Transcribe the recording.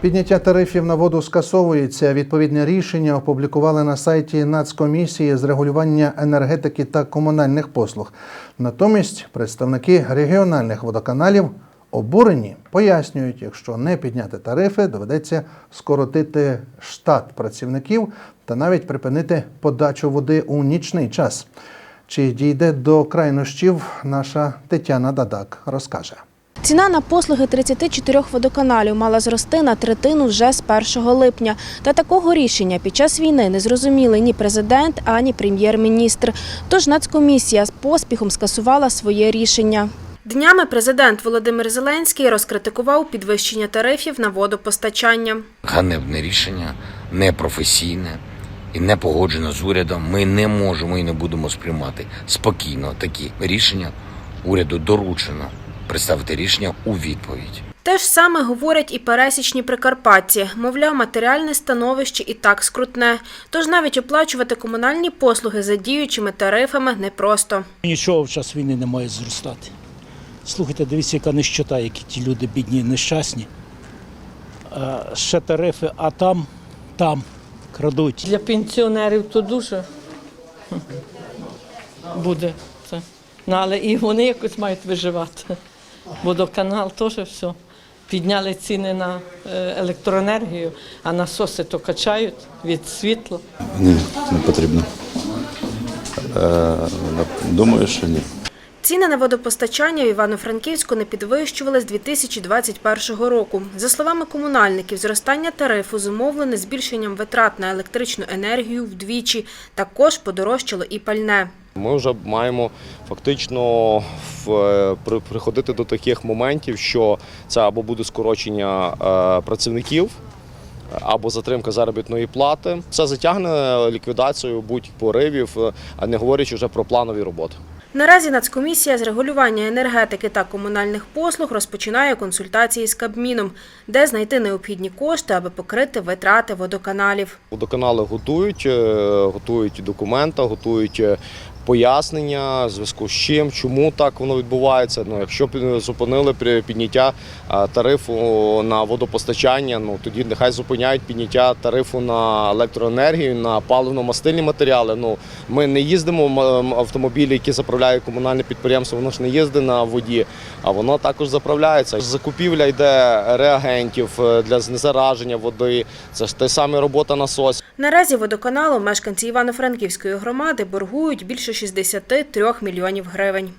Підняття тарифів на воду скасовується. Відповідне рішення опублікували на сайті Нацкомісії з регулювання енергетики та комунальних послуг. Натомість представники регіональних водоканалів обурені пояснюють, якщо не підняти тарифи, доведеться скоротити штат працівників та навіть припинити подачу води у нічний час. Чи дійде до крайнощів, наша Тетяна Дадак розкаже. Ціна на послуги 34 водоканалів мала зрости на третину вже з 1 липня. Та такого рішення під час війни не зрозуміли ні президент, ані прем'єр-міністр. Тож Нацкомісія з поспіхом скасувала своє рішення. Днями президент Володимир Зеленський розкритикував підвищення тарифів на водопостачання. ганебне рішення, непрофесійне і не погоджено з урядом. Ми не можемо і не будемо сприймати спокійно такі рішення. Уряду доручено представити рішення у відповідь. Те ж саме говорять і пересічні прикарпатці. Мовляв, матеріальне становище і так скрутне. Тож навіть оплачувати комунальні послуги за діючими тарифами непросто. Нічого в час війни не має зростати. Слухайте, дивіться, яка нещота, які ті люди бідні, нещасні. Ще тарифи, а там, там крадуть. Для пенсіонерів то дуже буде це. Ну, але і вони якось мають виживати. Водоканал теж все. Підняли ціни на е, електроенергію, а насоси то качають від світла. Ні, не потрібно. Е, думаю, що ні. Ціни на водопостачання в Івано-Франківську не підвищували з 2021 року. За словами комунальників, зростання тарифу зумовлене збільшенням витрат на електричну енергію вдвічі. Також подорожчало і пальне. Ми вже маємо фактично в- е, при- приходити до таких моментів, що це або буде скорочення е, працівників, або затримка заробітної плати. Це затягне ліквідацію будь-поривів, е, а не говорячи вже про планові роботи. Наразі Нацкомісія з регулювання енергетики та комунальних послуг розпочинає консультації з Кабміном, де знайти необхідні кошти, аби покрити витрати водоканалів. Водоканали готують, готують документи, готують пояснення, в зв'язку з чим, чому так воно відбувається. Ну, якщо зупинили при підняття е, тарифу на водопостачання, ну тоді нехай зупиняють підняття тарифу на електроенергію, на паливно-мастильні матеріали. Ну ми не їздимо автомобілі, які заправляє комунальне підприємство. Воно ж не їздить на воді, а воно також заправляється. Закупівля йде реагентів е, для знезараження води. Це ж те саме робота насосів. Наразі водоканалу мешканці Івано-Франківської громади боргують більше 63 мільйонів гривень.